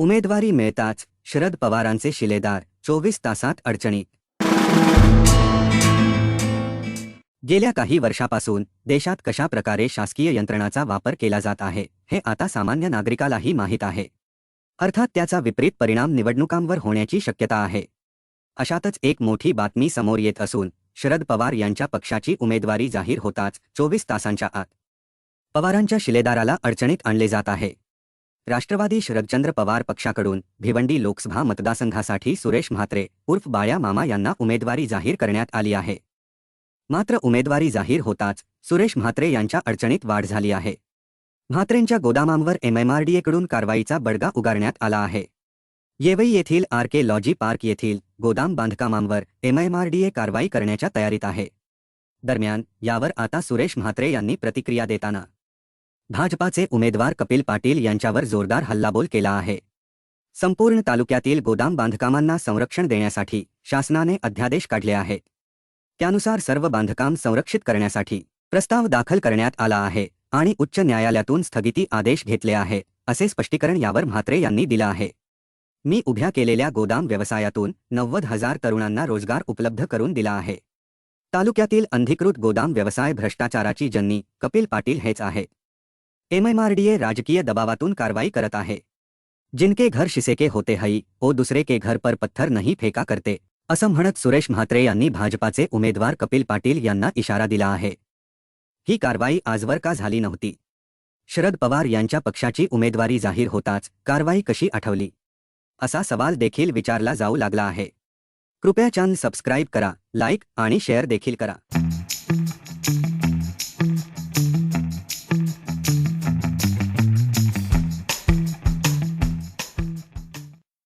उमेदवारी मिळताच शरद पवारांचे शिलेदार चोवीस तासात अडचणीत. गेल्या काही वर्षापासून देशात कशा प्रकारे शासकीय यंत्रणाचा वापर केला जात आहे हे आता सामान्य नागरिकालाही माहीत आहे. अर्थात त्याचा विपरीत परिणाम निवडणुकांवर होण्याची शक्यता आहे. अशातच एक मोठी बातमी समोर येत असून शरद पवार यांच्या पक्षाची उमेदवारी जाहीर होताच चोवीस तासांच्या आत. पवारांच्या शिलेदाराला अडचणीत आणले जात आहे. राष्ट्रवादी शरदचंद्र पवार पक्षाकडून भिवंडी लोकसभा मतदारसंघासाठी सुरेश म्हात्रे उर्फ बाळ्या मामा यांना उमेदवारी जाहीर करण्यात आली आहे. मात्र उमेदवारी जाहीर होताच सुरेश म्हात्रे यांच्या अडचणीत वाढ झाली आहे. म्हात्रेंच्या गोदामांवर एमएमआरडीएकडून कारवाईचा बडगा उगारण्यात आला आहे. येवई येथील आर के लॉजी पार्क येथील गोदाम बांधकामांवर एमएमआरडीए कारवाई करण्याच्या तयारीत आहे. दरम्यान यावर आता सुरेश म्हात्रे यांनी प्रतिक्रिया देताना भाजपाचे उमेदवार कपिल पाटील यांच्यावर जोरदार हल्लाबोल केला आहे. संपूर्ण तालुक्यातील गोदाम बांधकामांना संरक्षण देण्यासाठी शासनाने अध्यादेश काढले आहे त्यानुसार सर्व बांधकाम संरक्षित करण्यासाठी प्रस्ताव दाखल करण्यात आला आहे आणि उच्च न्यायालयातून स्थगिती आदेश घेतले आहे असे स्पष्टीकरण यावर म्हात्रे यांनी दिलं आहे. मी उभ्या केलेल्या गोदाम व्यवसायातून नव्वद हजार तरुणांना रोजगार उपलब्ध करून दिला आहे. तालुक्यातील अंधिकृत गोदाम व्यवसाय भ्रष्टाचाराची जन्नी कपिल पाटील हेच आहे एमएमआरडीए राजकीय दबावातून कारवाई करत आहे. जिनके घर शिसेके होते हई ओ दुसरे के घर पर पत्थर नहीं फेका करते असं म्हणत सुरेश म्हात्रे यांनी भाजपाचे उमेदवार कपिल पाटील यांना इशारा दिला आहे. ही कारवाई आजवर का झाली नव्हती? शरद पवार यांच्या पक्षाची उमेदवारी जाहीर होताच कारवाई कशी आठवली? असा सवाल देखील विचारला जाऊ लागला आहे. कृपया चॅनल सबस्क्राईब करा लाईक आणि शेअर देखील करा.